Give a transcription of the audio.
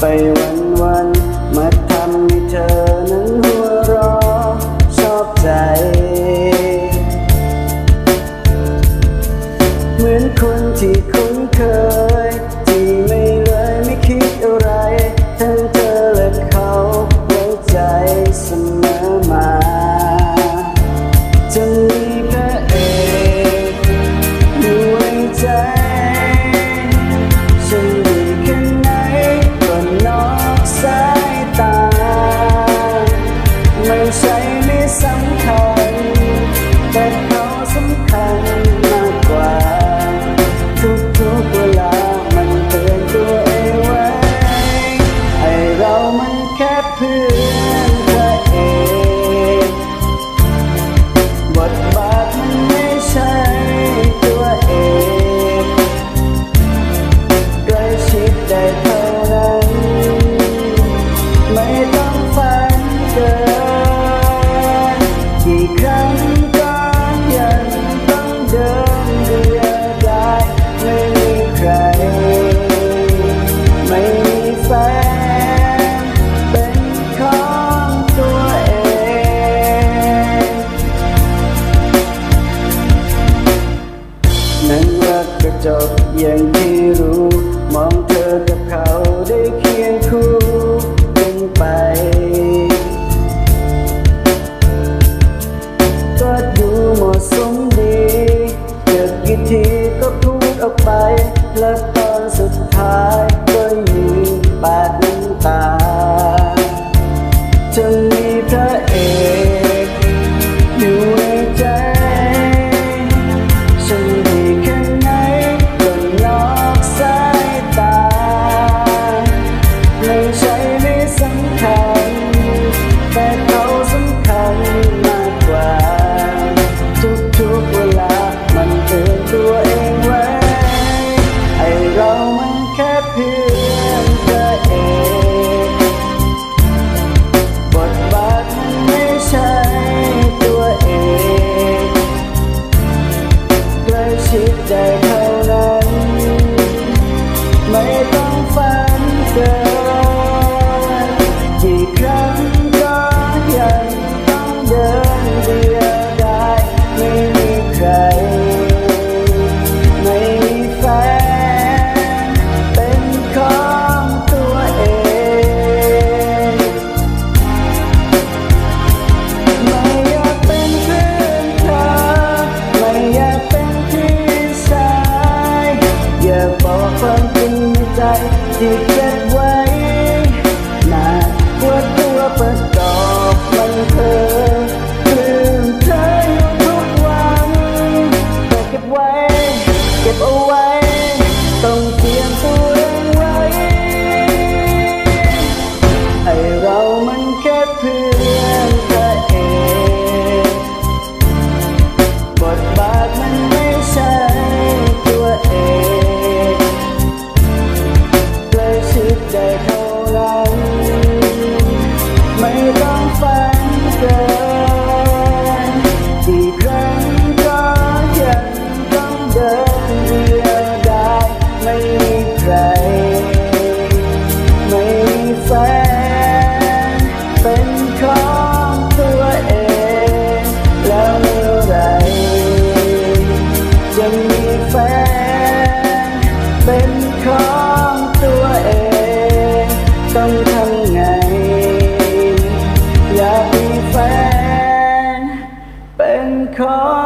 ไปวันวัน จบยังไม่รู้ มองเธอกับเขาได้เคียงคู่กันไป ก็ดูเหมาะสมดีเก็บกี่ทีก็พูดออกไป และตอนสุดท้ายก็ยืนปาดน้ำตา made ที่เก็บไว้หนักปวดตัวเปิดต call.